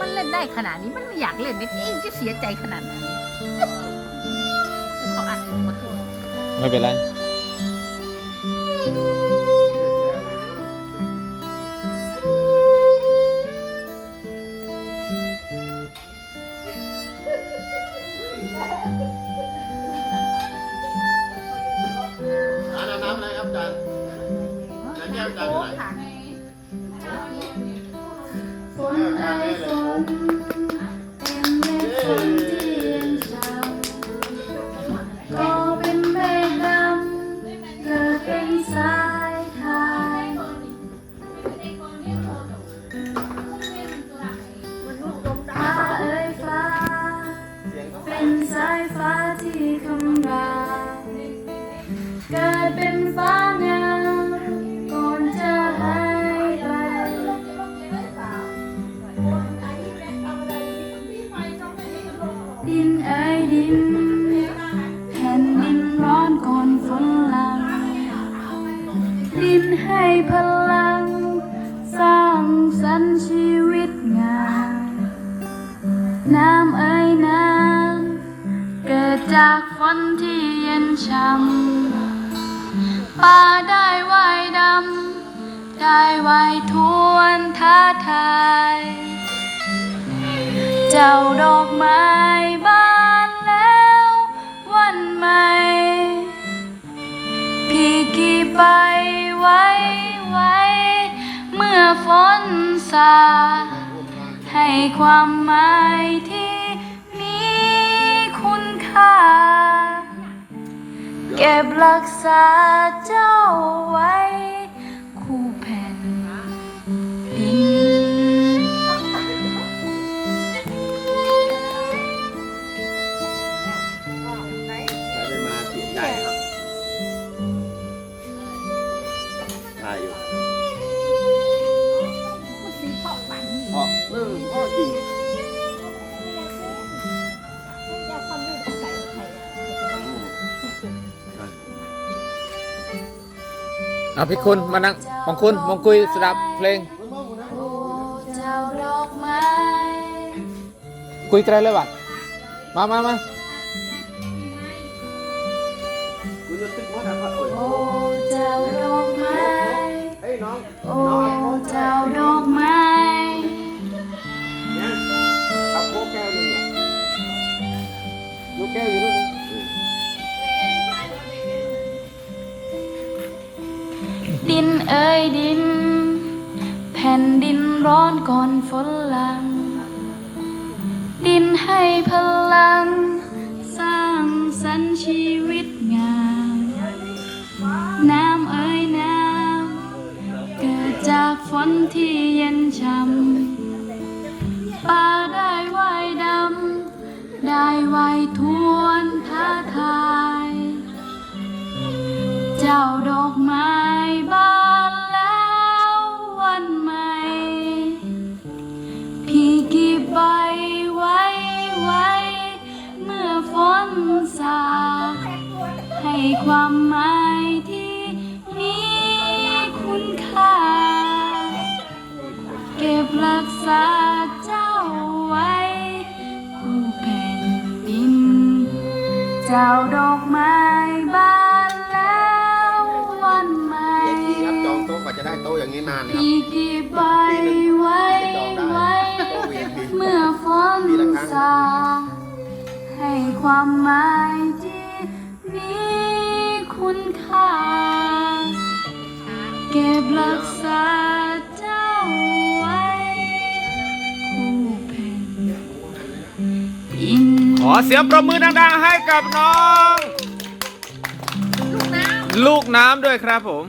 มันเล่นได้ขนาดนี้มันไม่อยากเล่นนี่เองจะเสียใจขนาดไหนเขาอัดขอโทษไม่เป็นไรร้านอาบน้ำอะไรครับอาจารย์น้ำแก้วอาจารย์อยู่ไหน ฟ้าที่คำรามเกิดเป็นฟ้างามก่อนจะหายไป ดินเอ้ยดินแผ่นดินร้อนก่อนฝนหลัง ดินให้พลัง สร้างสรรค์ชีวิตงามน้ำเอ้ย จากฝนที่เย็นช่ำปลาได้ไว่ายดำ ได้ไว่ายทวนท้าทาย เจ้าดอกไม้บานแล้ววันใหม่ พี่กี่ไปไว้ไว้ เมื่อฝนสา ให้ความหมายที่ บรักษาเจ้าไว้ คู่แผ่นดินใช้ไปมาเสียงใหญ่ครับได้อยู่มันสีเพาะปันนี่พ่อเออพ่อจริง เอาพี่คุณมานั่งมองคุณมองคุยสดับเพลงโอ้เจ้าดอกไม้คุยไตรเลยวะมามามา ดินเอ้ยดิน แผ่นดินร้อนก่อนฝนหลัง ดินให้พลัง สร้างสรรค์ชีวิตงาม น้ำเอ้ยน้ำ เกิดจากฝนที่เย็นช่ำปลาได้ว่ายดำ ได้ว่ายทวนท้าทาย เจ้าดอกไม้ สาดให้ความหมายที่มีคุณค่า เก็บรักษาเจ้าไว้คู่แผ่นดิน เจ้าดอกไม้บานแล้ววันใหม่เจ๊กี้ครับจองโต๊ะกว่าจะได้โต๊ะอย่างนี้นานครับพี่กี่ใบไว้ไว้ เมื่อฝนสาดให้ ความหมายที่มีคุณค่า เก็บรักษาเจ้าไว้คู่แผ่นดินขอเสียงประมือดังๆให้กับน้อง ลูกน้ลูกน้ำด้วยครับผม